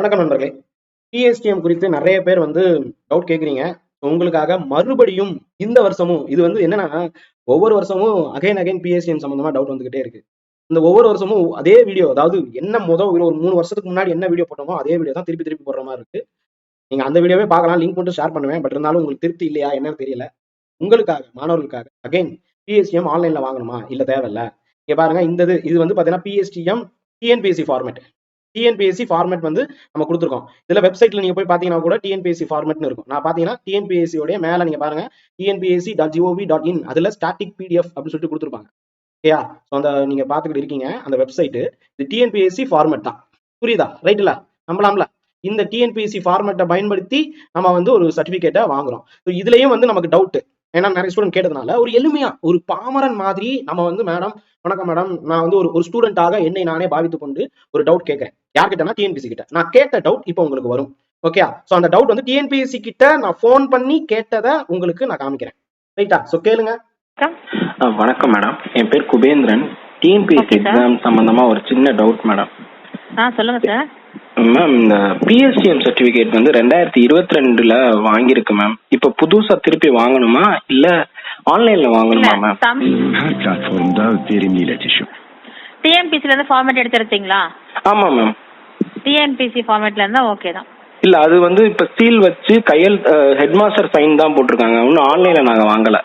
வணக்கம் நண்பர்களே. பிஎஸ்டிஎம் குறித்து நிறைய பேர் வந்து டவுட் கேட்குறீங்க உங்களுக்காக மறுபடியும் இந்த வருஷமும் இது வந்து என்னன்னா ஒவ்வொரு வருஷமும் அகைன் அகைன் பிஎஸ்டிஎம் சம்பந்தமா டவுட் வந்துகிட்டே இருக்கு. இந்த ஒவ்வொரு வருஷமும் அதே வீடியோ அதாவது என்ன முதல் ஒரு மூணு வருஷத்துக்கு முன்னாடி என்ன வீடியோ போட்டோமோ அதே வீடியோ தான் திருப்பி திருப்பி போடுற மாதிரி இருக்கு. நீங்க அந்த வீடியோவே பார்க்கலாம் லிங்க் போட்டு ஷேர் பண்ணுவேன். பட் இருந்தாலும் உங்களுக்கு திருப்தி இல்லையா என்னன்னு தெரியல. உங்களுக்காக மாணவர்களுக்காக அகைன் பிஎஸ்டிஎம் ஆன்லைன்ல வாங்கணுமா? இல்ல தேவையில்ல. இங்க பாருங்க இந்த இது இது வந்து பாத்தீங்கன்னா PSTM TNPSC format TNPSC format வந்து நம்ம கொடுத்துருக்கோம். இதில் வெப்சைட்ல நீங்க போய் பார்த்தீங்கன்னா கூட டிஎன்பிஎஸ்சி ஃபார்மேட்னு இருக்கும். நான் பார்த்தீங்கன்னா டிஎன்பிஎஸ்சியோடய மேலே நீங்கள் நீங்க பாருங்க. TNPSC dot G O V dot in அதில் ஸ்டாட்டிக் பிடிஎஃப் அப்படின்னு சொல்லிட்டு கொடுத்துருப்பாங்க. ஓகேயா ஸோ அந்த நீங்க பார்த்துக்கிட்டு இருக்கீங்க அந்த வெப்சைட்டு இது டிஎன்பிஎஸ்சி ஃபார்மேட் தான். புரியுதா? ரைட் இல்ல? நம்பலாம்ல? இந்த டிஎன்பிஎஸ்சி ஃபார்மேட்டை பயன்படுத்தி நம்ம வந்து ஒரு சர்டிஃபிகேட்டை வாங்குறோம். ஸோ இதுலயும் வந்து நமக்கு டவுட் ஏன்னா நிறைய ஸ்டூடெண்ட் கேட்டதுனால ஒரு எளிமையா ஒரு பாமரன் மாதிரி நம்ம வந்து மேடம் வணக்கம் மேடம் நான் வந்து ஒரு ஒரு ஸ்டூடெண்டாக என்னை நானே பாவித்து கொண்டு ஒரு டவுட் கேட்கறேன். யார்கிட்டனா டிஎன்பிசி கிட்ட. நான் கேட்ட டவுட் இப்போ உங்களுக்கு வரும். ஓகே ஸோ அந்த டவுட் வந்து டிஎன்பிஎஸ்சி கிட்ட நான் ஃபோன் பண்ணி கேட்டதை உங்களுக்கு நான் காமிக்கிறேன். ரைட்டா ஸோ கேளுங்க. வணக்கம் மேடம் என் பேர் குபேந்திரன். டிஎன்பிஎஸ்சி. எக்ஸாம் சம்பந்தமா ஒரு சின்ன டவுட் மேடம் ஆ சொல்லுங்க சார் மேம் இந்த பிஎஸ்டிஎம் சர்டிபிகேட் வந்து ரெண்டாயிரத்தி இருபத்தி ரெண்டுல வாங்கியிருக்கு மேம் இப்போ புதுசா திருப்பி வாங்கணுமா? இல்ல ஆன்லைன்ல வாங்கணுமா மேம் platformda verimli iletişim. டிஎன்பிசில இருந்து ஃபார்மேட் எடுத்துருத்தீங்களா ஆமா மேம் டிஎன்பிசி ஃபார்மேட்ல இருந்தா ஓகே தான். இல்ல அது வந்து இப்ப சீல் வச்சு கையல் ஹெட் மாஸ்டர் சைன் தான் போட்டிருக்காங்க. இன்னும் ஆன்லைன்ல நாங்க வாங்கல.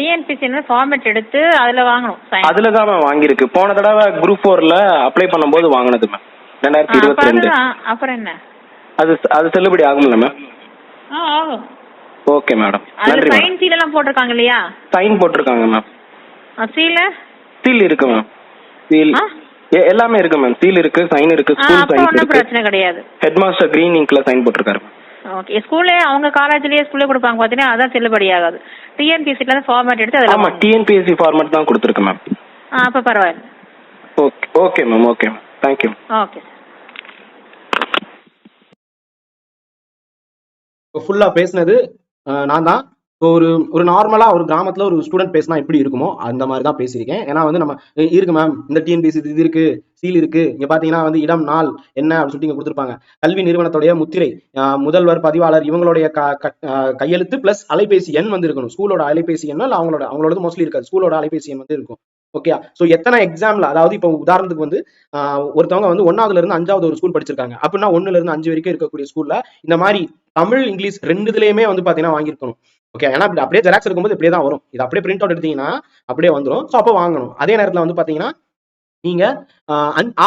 டிஎன்பிசி இருந்து ஃபார்மேட் எடுத்து அதுல வாங்கணும். அதுல தான் மேம் வாங்கியிருக்கு. போன தடவை குரூப் ஃபோர்ல அப்ளை பண்ணும்போது வாங்கினது மேம் ரெண்டாயிரத்தி இருபத்தி ரெண்டு. அப்புறம் என்ன? அது அது செல்லுபடி ஆகும்ல மேம் ஆகும். ஓகே மேடம் நன்றி மேம் சைன் சீல் எல்லாம் போட்டிருக்காங்க இல்லையா? சைன் போட்டிருக்காங்க மேம் சீல சீல் இருக்கு மேம் சீல்? எல்லாமே இருக்கு மேம் சீல் இருக்கு சைன் இருக்கு ஸ்கூல் சைன் இருக்கு. பிரச்சனை கிடையாது. ஹெட் மாஸ்டர் கிரீன் இங்க்ல சைன் போட்டிருக்காரு ஓகே ஸ்கூல்லே அவங்க காலேஜ்லயே ஸ்கூல்ல கொடுப்பாங்க பாத்தீங்கன்னா அதான் செல்லுபடி ஆகாது டிஎன்பிசில இருந்து ஃபார்மேட் எடுத்து அதுல ஆமா. டிஎன்பிஎஸ்சி ஃபார்மேட் தான் கொடுத்துருக்கு மேம் ஆ அப்ப பரவாயில்ல. Okay okay ma'am okay ma'am thank you okay இப்போ ஃபுல்லா பேசினது நான் தான் ஒரு ஒரு நார்மலாக ஒரு கிராமத்தில் ஒரு ஸ்டூடெண்ட் பேசினா எப்படி இருக்குமோ அந்த மாதிரி தான் பேசியிருக்கேன். ஏன்னா வந்து நம்ம இருக்கு மேம் இந்த டிஎன்பிசி இது இருக்கு சீல் இருக்கு. இங்க பாத்தீங்கன்னா வந்து இடம் நாள் என்ன அப்படின்னு சொல்லிட்டு இங்க கொடுத்துருப்பாங்க. கல்வி நிறுவனத்துடைய முத்திரை முதல்வர் பதிவாளர் இவங்களுடைய க- கையெழுத்து பிளஸ் அலைபேசி எண் வந்து இருக்கணும். ஸ்கூலோட அலைபேசி எண்ணோ இல்லை அவங்களோட அவங்களோட மோஸ்ட்லி இருக்காது. ஸ்கூலோட அலைபேசி எண் வந்து இருக்கும். ஓகே ஸோ எத்தனை எக்ஸாம்ல அதாவது இப்போ உதாரணத்துக்கு வந்து ஒருத்தவங்க வந்து ஒன்னாவதுல இருந்து அஞ்சாவது ஒரு ஸ்கூல் படிச்சிருக்காங்க. அப்படின்னா ஒன்னுல இருந்து அஞ்சு வரைக்கும் இருக்கக்கூடிய ஸ்கூல்ல இந்த மாதிரி தமிழ் இங்கிலீஷ் ரெண்டுதுலயுமே வந்து பாத்தீங்கன்னா வாங்கியிருக்கணும். ஓகே ஏன்னா அப்படியே ஜெராக்ஸ் இருக்கும்போது இப்படியே தான் வரும். இது அப்படியே பிரிண்ட் அவுட் எடுத்தீங்கன்னா அப்படியே வந்துரும். ஸோ அப்போ வாங்கணும். அதே நேரத்துல வந்து பாத்தீங்கன்னா நீங்க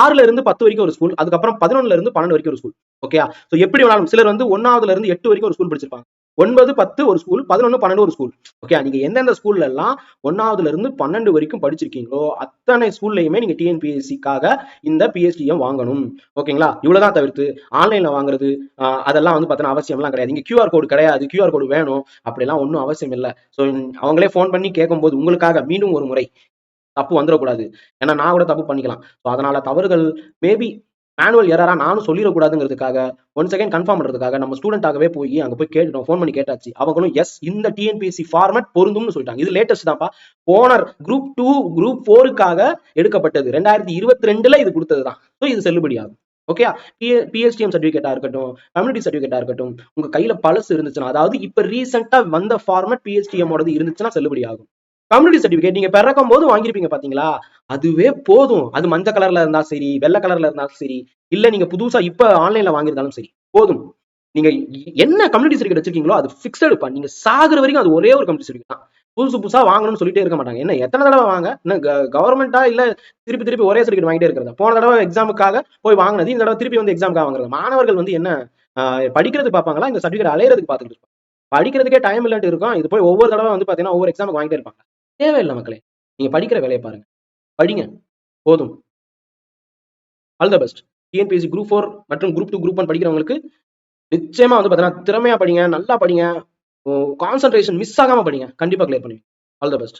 ஆறுல இருந்து பத்து வரைக்கும் ஒரு ஸ்கூல் அதுக்கப்புறம் பதினொன்னுல இருந்து பன்னெண்டு வரைக்கும் ஒரு ஸ்கூல் ஓகேயா ஸோ எப்படி வேணாலும் சிலர் வந்து ஒன்னாவதுல இருந்து எட்டு வரைக்கும் ஒரு ஸ்கூல் படிச்சிருப்பாங்க. ஒன்பது பத்து ஒரு ஸ்கூல் பதினொன்று பன்னெண்டு ஒரு ஸ்கூல் ஓகே நீங்க எந்தெந்த ஸ்கூல்ல எல்லாம் ஒன்னாவதுல இருந்து பன்னெண்டு வரைக்கும் படிச்சிருக்கீங்களோ அத்தனை ஸ்கூல்லையுமே நீங்க டிஎன்பிஎஸ்சிக்காக இந்த பிஎஸ்டிஎம் வாங்கணும் ஓகேங்களா இவ்வளவுதான் தவிர்த்து ஆன்லைன்ல வாங்குறது அதெல்லாம் வந்து பார்த்தீங்கன்னா அவசியம்லாம் கிடையாது. இங்க கியூஆர் கோடு கிடையாது கியூஆர் கோடு வேணும் அப்படிலாம் ஒன்றும் அவசியம் இல்லை. ஸோ அவங்களே ஃபோன் பண்ணி கேட்கும்போது உங்களுக்காக மீண்டும் ஒரு முறை தப்பு வந்துடக்கூடாது ஏன்னா நான் கூட தப்பு பண்ணிக்கலாம். ஸோ அதனால தவறுகள் மேபி மேனுவல் எரரா நானும் சொல்லிடக்கூடாதுங்கிறதுக்காக ஒன் செகண்ட் கன்ஃபார்ம் பண்றதுக்காக நம்ம ஸ்டூடெண்டாகவே போய் அங்க போய் கேட்டுட்டோம் ஃபோன் பண்ணி கேட்டாச்சு. அவங்களும் எஸ் இந்த டிஎன்பிஎஸ்சி ஃபார்மட் பொருந்தும்னு சொல்லிட்டாங்க. இது லேட்டஸ்ட் தான்ப்பா. போனர் குரூப் டூ குரூப் ஃபோருக்காக எடுக்கப்பட்டது. ரெண்டாயிரத்தி இருபத்தி ரெண்டுல இது கொடுத்தது தான் ஸோ இது செல்லுபடியாகும் ஓகே பிஎஸ்டிஎம் சர்டிஃபிகேட்டா இருக்கட்டும் கம்யூனிட்டி சர்டிஃபிகேட்டா இருக்கட்டும் உங்க கையில பழசு இருந்துச்சுன்னா அதாவது இப்ப ரீசெண்டா வந்த ஃபார்மட் பிஎஸ்டிஎம் இருந்துச்சுன்னா செல்லுபடி ஆகும். கம்யூனிட்டி சர்டிஃபிகேட் நீங்க பிறக்கும் போது வாங்கியிருப்பீங்க பாத்தீங்களா? அதுவே போதும். அது மஞ்சள் கலர்ல இருந்தா சரி வெள்ளை கலர்ல இருந்தாலும் சரி இல்ல நீங்க புதுசா இப்ப ஆன்லைன்ல வாங்கியிருந்தாலும் சரி போதும். நீங்க என்ன கம்யூனிட்டி சர்டிஃபிகேட் வச்சிருக்கீங்களோ அது ஃபிக்ஸடுப்பா நீங்க சாகுற வரைக்கும் அது ஒரே ஒரு கம்யூனிட்டி சர்டிஃபிகேட் தான். புதுசு புதுசா வாங்கணும்னு சொல்லிட்டே இருக்க மாட்டாங்க. என்ன எத்தனை தடவை வாங்க? என்ன கவர்மெண்டா இல்ல திருப்பி திருப்பி ஒரே சர்டிஃபிகேட் வாங்கிட்டே இருக்கிறதா? போன தடவை எக்ஸாமுக்காக போய் வாங்கினது இந்த தடவை திருப்பி வந்து எக்ஸாமுக்காக வாங்குறது. மாணவர்கள் வந்து என்ன படிக்கிறது பார்ப்பாங்களா? இந்த சர்டிஃபிகேட் அலையிறதுக்கு பார்த்துட்டு இருப்பாங்க. படிக்கிறதுக்கே டைம் இல்லாட்டு இருக்கும். இது போய் ஒவ்வொரு தடவை வந்து பாத்தீங்கன்னா ஒவ்வொரு எக்ஸாமுக்கு வாங்கிட்டே இருப்பாங்க. தேவையில்லை மக்களே. நீங்க படிக்கிற வேலையை பாருங்க. படிங்க. போதும். All the best TNPSC group four மற்றும் குரூப் டூ குரூப் ஒன் படிக்கிறவங்களுக்கு நிச்சயமா வந்து பார்த்தீங்கன்னா திறமையா படிங்க நல்லா படிங்க. கான்சன்ட்ரேஷன் மிஸ் ஆகாம படிங்க. கண்டிப்பா கிளியர் பண்ணுவீங்க ஆல் த பெஸ்ட்